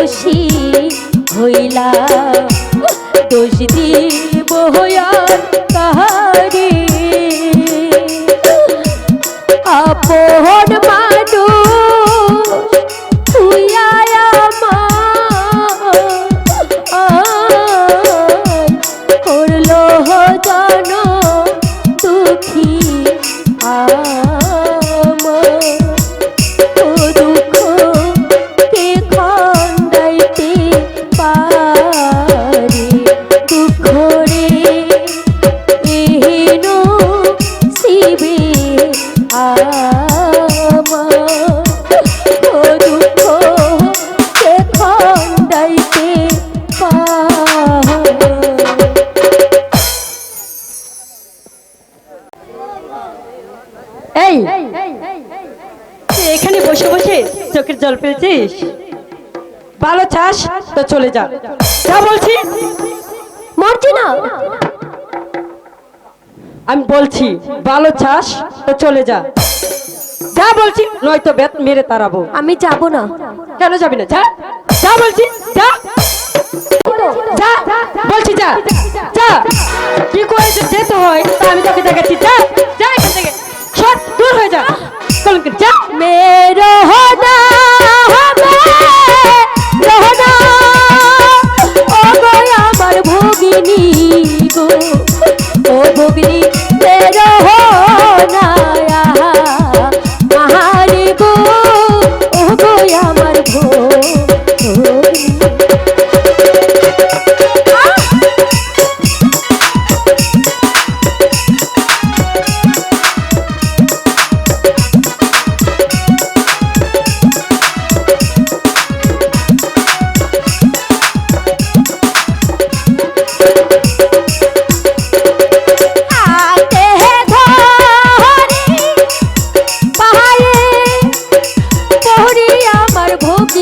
দোষী হইলা দোষ দিব হইয়ার কাহারে এখানে বসে বসে চোখের জল পেয়েছিস ভালো চাস তো চলে যা। যা বলছি। মরছি না। আমি বলছি ভালো চাস তো চলে যা। যা বলছি নয়তো বেত মেরে তাড়াবো। আমি যাব না। কেন যাবি না? যা। যা বলছি যা। যা বলছি যা। যা। কি করে যে যেতে হয়। তা আমি তোকে দেখাচ্ছি। যা যা এখান থেকে। সর দূর হয়ে যা। যা। mirror.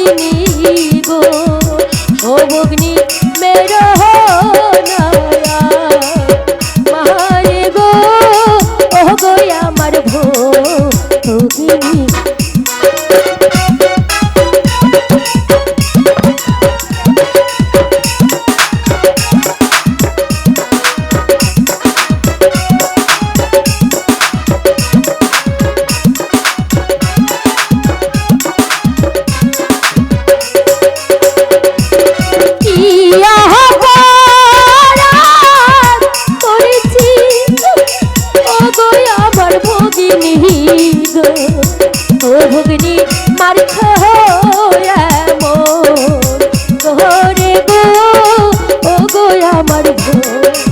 ভগিনী গো ও ভগিনী মেরো নয়া মারে গো ও গো আমার ভগিনী। ইয়া ও ভগ্নি মার ঘরে গো ও গো আমার ভগিনী